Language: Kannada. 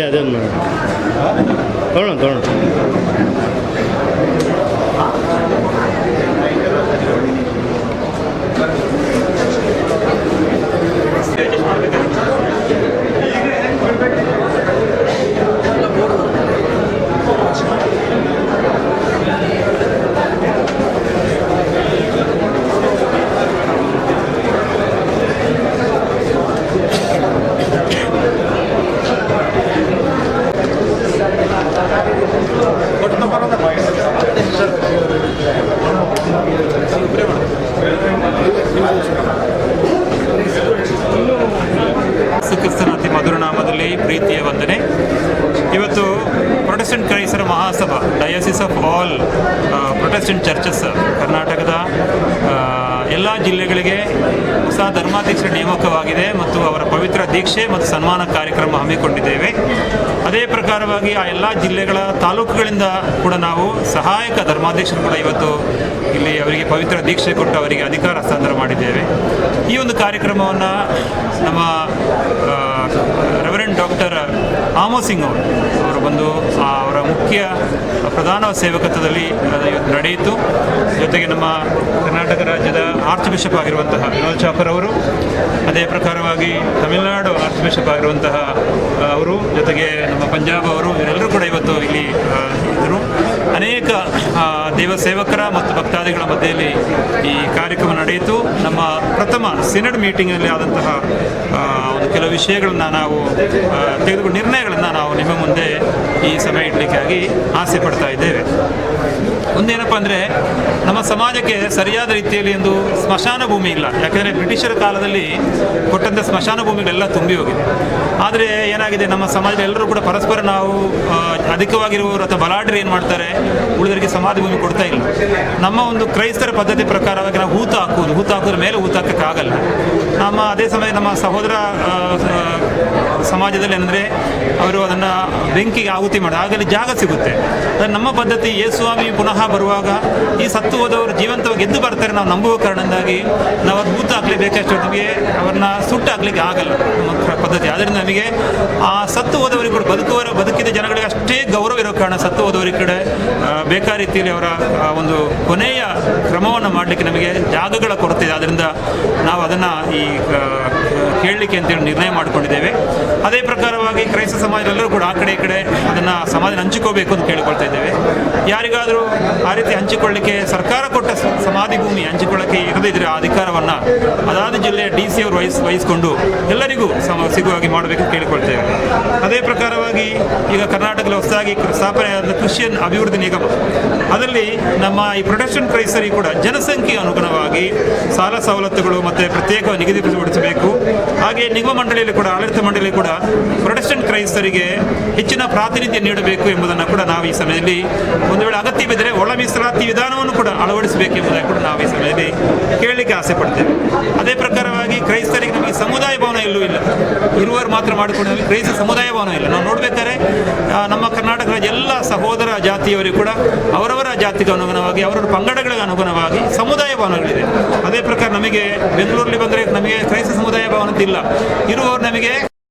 ಅದೇ ಅದೇ ಮಾಡಿ ತೊಗೊಳ್ಳೋಣ ಇವತ್ತು ಪ್ರೊಟೆಸ್ಟೆಂಟ್ ಕ್ರೈಸ್ತರ Mahasabha diocese of all Protestant churches ಕರ್ನಾಟಕದ ಎಲ್ಲ ಜಿಲ್ಲೆಗಳಿಗೆ ಹೊಸ ಧರ್ಮಾಧ್ಯಕ್ಷರ ನೇಮಕವಾಗಿದೆ ಮತ್ತು ಅವರ ಪವಿತ್ರ ದೀಕ್ಷೆ ಮತ್ತು ಸನ್ಮಾನ ಕಾರ್ಯಕ್ರಮ ಹಮ್ಮಿಕೊಂಡಿದ್ದೇವೆ. ಅದೇ ಪ್ರಕಾರವಾಗಿ ಆ ಎಲ್ಲ ಜಿಲ್ಲೆಗಳ ತಾಲೂಕುಗಳಿಂದ ಕೂಡ ನಾವು ಸಹಾಯಕ ಧರ್ಮಾಧ್ಯಕ್ಷರು ಕೂಡ ಇವತ್ತು ಇಲ್ಲಿ ಅವರಿಗೆ ಪವಿತ್ರ ದೀಕ್ಷೆ ಕೊಟ್ಟು ಅವರಿಗೆ ಅಧಿಕಾರ ಹಸ್ತಾಂತರ ಮಾಡಿದ್ದೇವೆ. ಈ ಒಂದು ಕಾರ್ಯಕ್ರಮವನ್ನು ನಮ್ಮ ರೆವರೆಂಡ್ ಡಾಕ್ಟರ್ ಸಿಂಗ್ ಅವರು. ಅವರು ಬಂದು ಅವರ ಮುಖ್ಯ ಪ್ರಧಾನ ಸೇವಕತ್ವದಲ್ಲಿ ಇವತ್ತು ನಡೆಯಿತು. ಜೊತೆಗೆ ನಮ್ಮ ಕರ್ನಾಟಕ ರಾಜ್ಯದ ಆರ್ಚ್ ಬಿಷಪ್ ಆಗಿರುವಂತಹ ವಿನೋದ್ ಚಾಪರ್ ಅವರು, ಅದೇ ಪ್ರಕಾರವಾಗಿ ತಮಿಳುನಾಡು ಆರ್ಚ್ ಬಿಷಪ್ ಆಗಿರುವಂತಹ ಅವರು, ಜೊತೆಗೆ ನಮ್ಮ ಪಂಜಾಬ್ ಅವರು, ಇವರೆಲ್ಲರೂ ಕೂಡ ಇವತ್ತು ಇಲ್ಲಿ ಇದ್ದರು. ಅನೇಕ ದೇವ ಸೇವಕರ ಮತ್ತು ಭಕ್ತಾದಿಗಳ ಮಧ್ಯೆಯಲ್ಲಿ ಈ ಕಾರ್ಯಕ್ರಮ ನಡೆಯಿತು. ನಮ್ಮ ಪ್ರಥಮ ಸಿನಡ್ ಮೀಟಿಂಗ್ನಲ್ಲಿ ಆದಂತಹ ಒಂದು ಕೆಲವು ವಿಷಯಗಳನ್ನು ನಾವು ತೆಗೆದುಕೊಂಡು ತೆಗೆದುಕೊಂಡ ನಿರ್ಣಯಗಳನ್ನು ನಾವು ನಿಮ್ಮ ಮುಂದೆ ಈ ಸಮಯ ಇಡಲಿಕ್ಕಾಗಿ ಆಸೆ ಪಡ್ತಾ ಇದ್ದೇವೆ. ಒಂದೇನಪ್ಪ ಅಂದರೆ ನಮ್ಮ ಸಮಾಜಕ್ಕೆ ಸರಿಯಾದ ರೀತಿಯಲ್ಲಿ ಒಂದು ಸ್ಮಶಾನ ಭೂಮಿ ಇಲ್ಲ. ಯಾಕೆಂದರೆ ಬ್ರಿಟಿಷರ ಕಾಲದಲ್ಲಿ ಕೊಟ್ಟಂಥ ಸ್ಮಶಾನ ಭೂಮಿಗಳೆಲ್ಲ ತುಂಬಿ ಹೋಗಿದೆ. ಆದರೆ ಏನಾಗಿದೆ? ನಮ್ಮ ಸಮಾಜದ ಎಲ್ಲರೂ ಕೂಡ ಪರಸ್ಪರ ನಾವು ಅಧಿಕವಾಗಿರುವವರು ಅಥವಾ ಬಲಾಢ್ಯರು ಏನು ಮಾಡ್ತಾರೆ? ಉಳಿದವರಿಗೆ ಸಮಾಧಿ ಭೂಮಿ ಕೊಡ್ತಾ ಇಲ್ಲ. ನಮ್ಮ ಒಂದು ಕ್ರೈಸ್ತರ ಪದ್ಧತಿ ಪ್ರಕಾರವಾಗಿ ನಾವು ಹೂತ ಹಾಕುವುದು. ಹೂತ ಹಾಕೋದ್ರ ಮೇಲೆ ಹೂತ ಹಾಕೋಕ್ಕಾಗಲ್ಲ. ನಮ್ಮ, ಅದೇ ಸಮಯ ನಮ್ಮ ಸಹೋದರ ಸಮಾಜದಲ್ಲಿ ಏನಂದರೆ ಅವರು ಅದನ್ನು ಬೆಂಕಿಗೆ ಆಹುತಿ ಮಾಡಿ, ಆಗಲಿ ಜಾಗ ಸಿಗುತ್ತೆ. ಆದರೆ ನಮ್ಮ ಪದ್ಧತಿ, ಯೇಸುಸ್ವಾಮಿ ಪುನಃ ಬರುವಾಗ ಈ ಸತ್ತು ಹೋದವರು ಜೀವಂತವಾಗಿ ಎದ್ದು ಬರ್ತಾರೆ ನಾವು ನಂಬುವ ಕಾರಣದಿಂದಾಗಿ ನಾವು ಅದು ಆಗಲಿ ಹಾಕಲೇಬೇಕಷ್ಟು ನಮಗೆ ಅವ್ರನ್ನ ಸುಟ್ಟು ಹಾಕ್ಲಿಕ್ಕೆ ಆಗಲ್ಲ ನಮ್ಮ ಪದ್ಧತಿ. ಆದ್ದರಿಂದ ನಮಗೆ ಆ ಸತ್ತು ಹೋದವರಿಗೆ ಕೂಡ ಬದುಕುವರ ಬದುಕಿದ ಜನಗಳಿಗೆ ಅಷ್ಟೇ ಗೌರವ ಇರೋ ಕಾರಣ ಸತ್ತು ಹೋದವರಿಗೆ ಕಡೆ ಬೇಕಾ ರೀತಿಯಲ್ಲಿ ಅವರ ಒಂದು ಕೊನೆಯ ಕ್ರಮವನ್ನು ಮಾಡಲಿಕ್ಕೆ ನಮಗೆ ಜಾಗಗಳ ಕೊರತೆ ಇದೆ. ಆದ್ದರಿಂದ ನಾವು ಅದನ್ನು ಈ ಕೇಳಲಿಕ್ಕೆ ಅಂತೇಳಿ ನಿರ್ಣಯ ಮಾಡಿಕೊಂಡಿದ್ದೇವೆ. ಅದೇ ಪ್ರಕಾರವಾಗಿ ಕ್ರೈಸ್ತ ಸಮಾಜದಲ್ಲರೂ ಕೂಡ ಆ ಕಡೆ ಈ ಕಡೆ ಅದನ್ನು ಸಮಾಜ ಹಂಚಿಕೋಬೇಕು ಅಂತ ಕೇಳಿಕೊಳ್ತಾ ಇದ್ದೇವೆ. ಯಾರಿಗಾದರೂ ಆ ರೀತಿ ಹಂಚಿಕೊಳ್ಳಿಕ್ಕೆ ಸರ್ಕಾರ ಕೊಟ್ಟ ಸಮಾಧಿ ಭೂಮಿ ಹಂಚಿಕೊಳ್ಳಕ್ಕೆ ಇರದಿದ್ರೆ ಆ ಅಧಿಕಾರವನ್ನು ಅದಾದ ಜಿಲ್ಲೆಯ ಡಿ ಸಿ ಅವರು ವಹಿಸ್, ವಹಿಸಿಕೊಂಡು ಎಲ್ಲರಿಗೂ ಸಮ ಸಿಗುವ ಹಾಗೆ ಮಾಡಬೇಕು ಕೇಳಿಕೊಳ್ತೇವೆ ಅದೇ ಪ್ರಕಾರವಾಗಿ ಈಗ ಕರ್ನಾಟಕದಲ್ಲಿ ಹೊಸದಾಗಿ ಸ್ಥಾಪನೆಯಾದ ಕ್ರಿಶ್ಚಿಯನ್ ಅಭಿವೃದ್ಧಿ ನಿಗಮ. ಅದರಲ್ಲಿ ನಮ್ಮ ಈ ಪ್ರೊಟೆಕ್ಷನ್ ಕ್ರೈಸ್ತರಿಗೆ ಕೂಡ ಜನಸಂಖ್ಯೆ ಅನುಗುಣವಾಗಿ ಸಾಲ ಸವಲತ್ತುಗಳು ಮತ್ತು ಪ್ರತ್ಯೇಕ ನಿಗದಿಪಡಿಸಬೇಕು ಹಾಗೆ ನಿಗಮ ಮಂಡಳಿಯಲ್ಲಿ ಕೂಡ, ಆಡಳಿತ ಮಂಡಳಿ ಕೂಡ ಪ್ರೊಟೆಕ್ಷನ್ ಕ್ರೈಸ್ತರಿಗೆ ಹೆಚ್ಚಿನ ಪ್ರಾತಿನಿಧ್ಯ ನೀಡಬೇಕು ಎಂಬುದನ್ನು ಕೂಡ ನಾವು ಈ ಸಮಯದಲ್ಲಿ ಒಂದು ವೇಳೆ ಅಗತ್ಯವಿದ್ದರೆ ಒಳ ಮೀಸಲಾತಿ ವಿಧಾನವನ್ನು ಕೂಡ ಅಳವಡಿಸಬೇಕು ಎಂಬುದನ್ನು ಕೂಡ ನಾವು ಈ ಸಮಯದಲ್ಲಿ ಕೇಳಲಿಕ್ಕೆ ಆಸೆ ಪಡ್ತೇವೆ. ಅದೇ ಪ್ರಕಾರವಾಗಿ ಕ್ರೈಸ್ತರಿಗೆ ನಮಗೆ ಸಮುದಾಯ ಭವನ ಇಲ್ಲೂ ಇಲ್ಲ. ಇರುವರು ಮಾತ್ರ ಮಾಡಿಕೊಂಡು ನಮಗೆ ಕ್ರೈಸ್ತ ಸಮುದಾಯ ಭವನ ಇಲ್ಲ. ನಾವು ನೋಡಬೇಕಾದ್ರೆ ನಮ್ಮ ಕರ್ನಾಟಕ ರಾಜ್ಯ ಎಲ್ಲ ಸಹೋದರ ಜಾತಿಯವರಿಗೂ ಕೂಡ ಅವರವರ ಜಾತಿಗೆ ಅನುಗುಣವಾಗಿ, ಅವರವರ ಪಂಗಡಗಳಿಗೆ ಅನುಗುಣವಾಗಿ ಸಮುದಾಯ ಭವನಗಳಿದೆ. ಅದೇ ಪ್ರಕಾರ ನಮಗೆ ಬೆಂಗಳೂರಲ್ಲಿ ಬಂದರೆ ನಮಗೆ ಕ್ರೈಸ್ತ ಸಮುದಾಯ ಭವನ ಇಲ್ಲ. ಇರುವವರು ನಮಗೆ